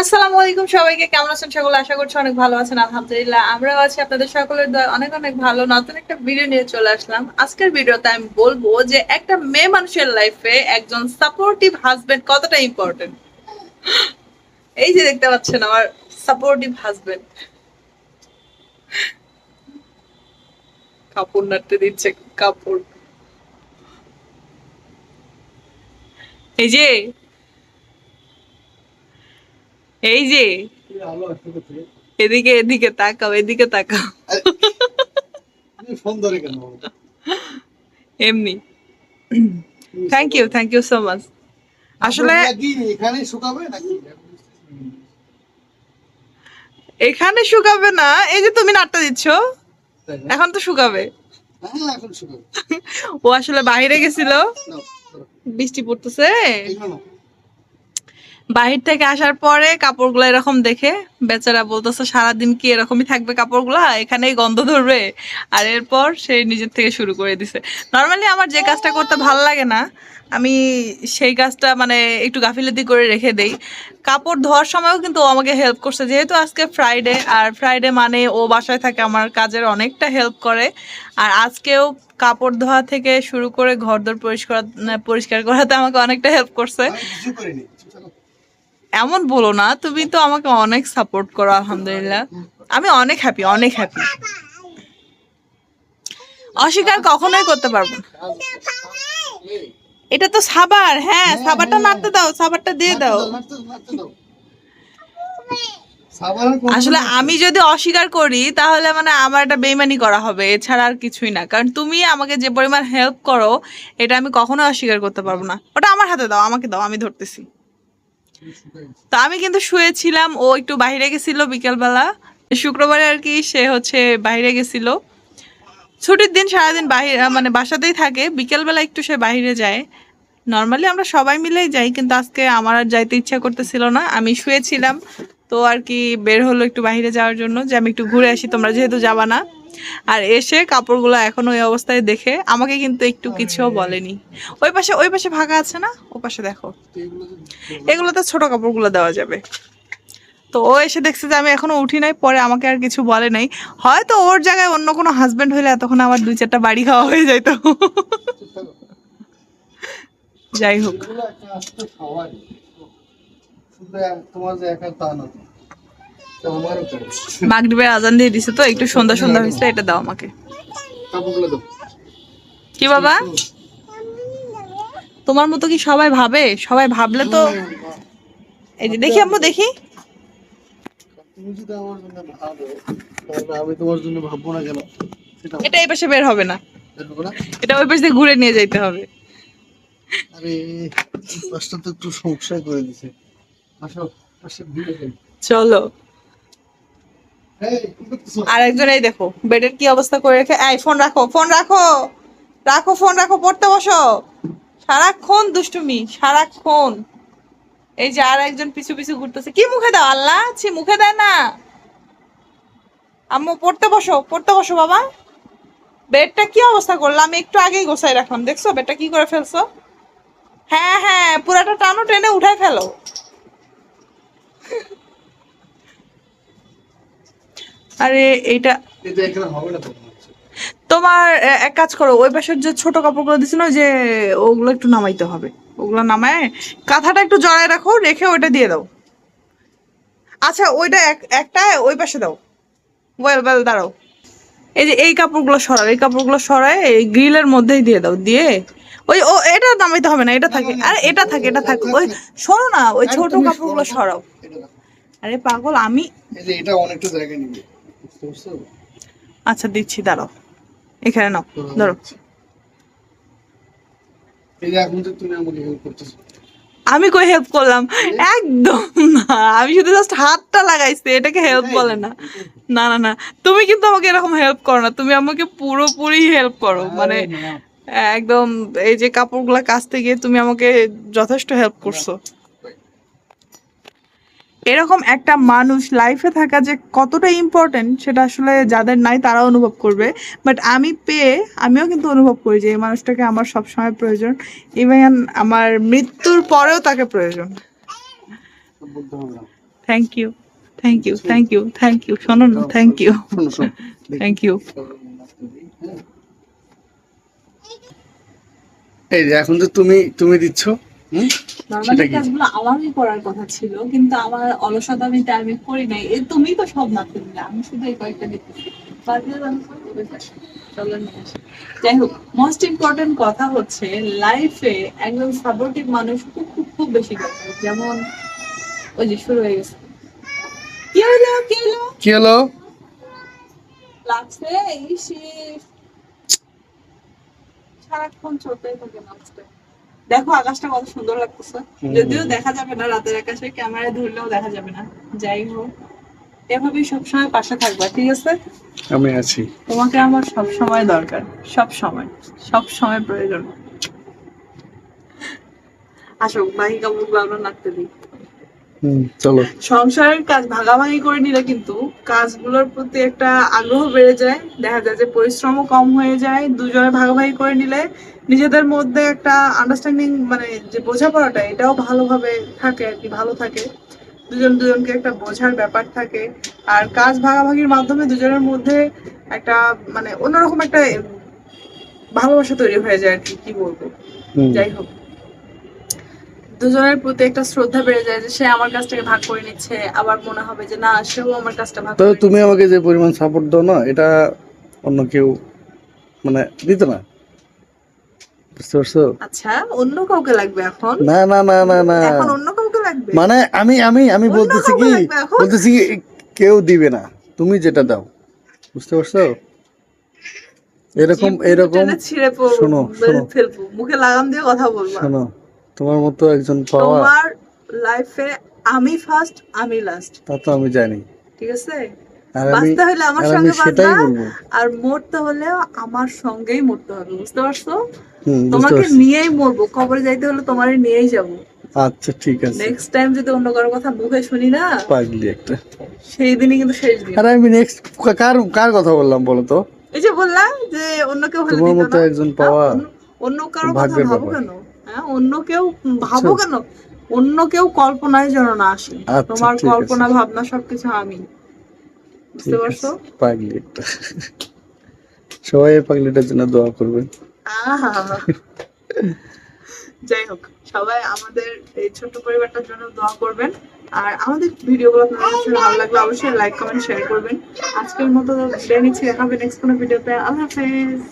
আসসালামু আলাইকুম সবাইকে, কেমন আছেন সকলে? আশা করছি অনেক ভালো আছেন, আলহামদুলিল্লাহ। আমরাও আছি আপনাদের সকলের দোয়া, অনেক অনেক ভালো। নতুন একটা ভিডিও নিয়ে চলে আসলাম। আজকের ভিডিওতে আমি বলব যে একটা মেয়ে মানুষের লাইফে একজন সাপোর্টিভ হাজবেন্ড কতটা ইম্পর্টেন্ট এই যে দেখতে পাচ্ছেন আমার সাপোর্টিভ হাজবেন্ড কাপড় নাড়তে দিচ্ছে, কাপড়। এই যে এই যে এদিকে এদিকে তাকাও এদিকে তাকাও। ফোন ধরে কেন? এমনি। Thank you thank you so much আসলে এখানে শুকাবে না এই যে তুমি নাটটা দিচ্ছ। এখন তো শুকাবে। হ্যাঁ শুকাবে। ও আসলে বাইরে গেছিল। বৃষ্টি পড়তেছে। বাহির থেকে আসার পরে কাপড়গুলো এরকম দেখে বেচারা বলতেছে, সারাদিন কি এরকমই থাকবে কাপড়গুলা? এখানেই গন্ধ ধরবে। আর এরপর সে নিজের থেকে শুরু করে দিছে। নর্মালি আমার যে কাজটা করতে ভালো লাগে না, আমি সেই কাজটা মানে একটু গাফিলতি করে রেখে দেই। কাপড় ধোয়ার সময়ও কিন্তু ও আমাকে হেল্প করছে। যেহেতু আজকে ফ্রাইডে আর ফ্রাইডে মানে ও বাসায় থাকে, আমার কাজের অনেকটা হেল্প করে। আর আজকেও কাপড় ধোয়া থেকে শুরু করে ঘর ঘরদোর পরিষ্কার পরিষ্কার করাতে আমাকে অনেকটা হেল্প করছে আমি কিছু করিনি চলো। এমন বলো না তুমি তো আমাকে অনেক সাপোর্ট করো আলহামদুলিল্লাহ। আমি অনেক হ্যাপি অনেক হ্যাপি অস্বীকার কখনোই করতে পারব এটা তো সাবার হ্যাঁ সাবারটা নাড়তে দাও সাবারটা দিয়ে দাও আসলে আমি যদি অস্বীকার করি তাহলে মানে আমার একটা বেইমানি করা হবে এছাড়া আর কিছুই না। কারণ তুমি আমাকে যে পরিমাণ হেল্প করো এটা আমি কখনো অস্বীকার করতে পারব না। ওটা আমার হাতে দাও আমাকে দাও আমি ধরতেছি। তো আমি কিন্তু শুয়েছিলাম, ও একটু বাইরে গেছিল বিকেলবেলা। শুক্রবারে আর কি সে হচ্ছে বাইরে গেছিল। ছুটির দিন সারাদিন বাহির মানে বাসাতেই থাকে, বিকেলবেলা একটু সে বাইরে যায়। নর্মালি আমরা সবাই মিলেই যাই, কিন্তু আজকে আমার আর যাইতে ইচ্ছা করতেছিল না। আমি শুয়েছিলাম, তো আর কি বের হলো একটু বাইরে যাওয়ার জন্য যে আমি একটু ঘুরে আসি, তোমরা যেহেতু যাবা না। আর এসে কাপড়গুলো এখন ওই অবস্থায় দেখে আমাকে কিন্তু একটু কিছুও বলেনি। ওই পাশে ওই পাশে ফাঁকা আছে না? ও পাশে দেখো। এগুলো তো- এগুলোতে ছোট কাপড়গুলো দেওয়া যাবে। তো ও এসে দেখছে যে আমি এখনও উঠি নাই পরে আমাকে আর কিছু বলে নাই। হয়তো ওর জায়গায় অন্য কোনো হাজব্যান্ড হইলে এতক্ষণ আমার দুই চারটা বাড়ি খাওয়া হয়ে থাকো। যাই হোক। তোমার মাগরিবের আজান দিয়ে দিছে তো একটু সন্ধ্যা সন্ধ্যা হয়েছে এটা দাও আমাকে। কি বাবা? তোমার মতো কি সবাই ভাবে? সবাই ভাবলে তো এই যে দেখি আম্মু দেখি। আমি তোমার জন্য ভাববো না কেন? এটা এই পাশে বের হবে না। এটা ওই পাশে ঘুরে নিয়ে যাইতে হবে। আরে পাশটা তো একটু সমস্যা করে দিছে। আসো চলো। আর একজন দেখো। বেডের কি অবস্থা করে রেখে এই, ফোন রাখো ফোন রাখো। রাখো, ফোন রাখো, পড়তে বসো। সারাক্ষণ দুষ্টুমি, সারাক্ষণ। এই যে আর একজন পিছু পিছু ঘুরতেছে। কি মুখে দাও? আল্লাহ, ছি, মুখে দেয় না। আম্মু, পড়তে বসো পড়তে বসো বাবা। বেডটা কি অবস্থা করলাম একটু আগেই গোছাই রাখলাম। দেখছ? বেডটা কি করে ফেলছো? হ্যাঁ হ্যাঁ পুরাটা টানো, টেনে উঠাই ফেলো। আরে এইটা। তোমার এক কাজ করো ওই পাশের যে ছোট কাপড়গুলো দিছিল যে ওগুলো একটু নামাইতে হবে। ওগুলো নামায় কাঁথাটা একটু জড়ায় রাখো রেখে ওইটা দিয়ে দাও। আচ্ছা ওইটা এক- একটা ওই পাশে দাও। ওয়েল ওয়েল দাঁড়াও। এই যে এই কাপড়গুলো সরাও এই কাপড়গুলো সরায় এই গ্রিলের মধ্যেই দিয়ে দাও দিয়ে ওই ও এটা নামাইতে হবে না এটা থাকে। আরে এটা থাকে এটা থাকে। ওই সরো না ওই ছোট কাপড়গুলো সরাও। আরে পাগল আমি এই যে এটা অনেকটা জায়গা নিবে। আচ্ছা দিচ্ছি দাঁড়াও। এখানে নাও ধরো। আমি কই হেল্প করলাম? একদম না আমি শুধু জাস্ট হাতটা লাগাইছি এটাকে হেল্প বলে না। না না না তুমি কিন্তু আমাকে এরকম হেল্প করো না তুমি আমাকে পুরোপুরি হেল্প করো মানে একদম এই যে কাপড়গুলা কাচতে গিয়ে তুমি আমাকে যথেষ্ট হেল্প করছ। এরকম একটা মানুষ লাইফে থাকা যে কতটা ইম্পর্টেন্ট সেটা আসলে যাদের নাই তারা অনুভব করবে। বাট আমি পেয়ে, আমিও কিন্তু অনুভব করি যে এই মানুষটাকে আমার সবসময় প্রয়োজন। ইভেন আমার মৃত্যুর পরেও তাকে প্রয়োজন। Thank you thank you thank you thank you শোনো না থ্যাংক ইউ থ্যাংক ইউ এই যে এখন তো তুমি তুমি দিচ্ছ। নর্মালি কাজগুলো আমারই করার কথা ছিল কিন্তু আমার অলসতা আমি আমি করি নাই। এ তুমি তো সব না করলে আমি শুধু এই কয়েকটা। যাই হোক মোস্ট ইম্পর্টেন্ট কথা হচ্ছে লাইফে একজন সাপোর্টিভ মানুষ খুব খুব খুব বেশি দরকার। যেমন ওই যে শুরু হয়ে গেছে। কি হলো কি হলো? কি হলো? লাগছে ইস ইস। সারাক্ষণ চলতেই থাকে দেখো আকাশটা কত সুন্দর লাগতেছে। যদিও দেখা যাবে না রাতের আকাশে ক্যামেরায় ধরলেও দেখা যাবে না। যাই হোক এভাবেই সবসময় পাশে থাকবা ঠিক আছে? আমি আছি। তোমাকে আমার সব সময় দরকার সব সময় সব সময় প্রয়োজন। আসো বাহি মুখ আমরা নাচতে দিই। চলো। সংসারের কাজ ভাগাভাগি করে নিলে কিন্তু কাজগুলোর প্রতি একটা আগ্রহ বেড়ে যায়। দেখা যায় যে পরিশ্রমও কম হয়ে যায়। দুজনে ভাগাভাগি করে নিলে নিজেদের মধ্যে একটা আন্ডারস্ট্যান্ডিং মানে যে বোঝাপড়াটা এটাও ভালোভাবে থাকে আর কি ভালো থাকে। দুজন দুজনকে একটা বোঝার ব্যাপার থাকে। আর কাজ ভাগাভাগির মাধ্যমে দুজনের মধ্যে একটা মানে অন্যরকম একটা ভালোবাসা তৈরি হয়ে যায় আর কি কি বলব? যাই হোক। দুজনের প্রতি একটা শ্রদ্ধা বেড়ে যায় যে সে আমার কাজটাকে ভাগ করে নিচ্ছে আবার মনে হবে যে না সেও আমার কাজটা ভাগ তো তুমি আমাকে যে পরিমাণ সাপোর্ট দাও না এটা অন্য কেউ মানে দিত না। বুঝতে পারছ? আচ্ছা অন্য কাউকে লাগবে এখন? না না না না না। এখন অন্য কাউকে লাগবে? মানে আমি আমি আমি বলতেছি কি বলতেছি কি কেউ দিবে না। তুমি যেটা দাও। বুঝতে পারছ? এরকম এরকম শোনো, শোনো। মুখে লাগাম দিয়ে কথা বলব। শোনো তোমার মতো একজন পাওয়া তোমার লাইফে আমি ফার্স্ট আমি লাস্ট তা তো আমি জানি। ঠিক আছে? বাঁচতে হলে আমার সঙ্গে বাঁচবা আর মরতে হলেও আমার সঙ্গেই মরতে হবে বুঝতে পারছ? তোমাকে নিয়েই মরবো কবরে যাইতে হলে তোমারই নিয়েই যাব। আচ্ছা ঠিক আছে। নেক্সট টাইম যদি অন্য কারও কথা মুখে শুনি না পাগলি একটা। সেই দিনই কিন্তু শেষ দিন। আর আমি নেক্সট কার কার কথা বললাম বলো তো? এই যে বললাম যে অন্য কেউ তোমার মতো একজন পাওয়া অন্য- কারও কথা ভাবো। কেন? হ্যাঁ অন্য কেউ ভাবো কেন? অন্য কেউ কল্পনায় যেন না আসে। আচ্ছা, তোমার কল্পনা ভাবনা সবকিছু আমি। বুঝতে পারছ? আছে, সবাই এই পাগলিটার জন্য দোয়া করবেন। যাই হোক সবাই আমাদের এই ছোট্ট পরিবারটার জন্য দোয়া করবেন। আর আমাদের ভিডিওগুলো আপনাদের কাছে ভালো লাগলে অবশ্যই লাইক কমেন্ট শেয়ার করবেন। আজকের মতো হবে নেক্সট কোনো ভিডিওতে। আল্লাহ হাফেজ।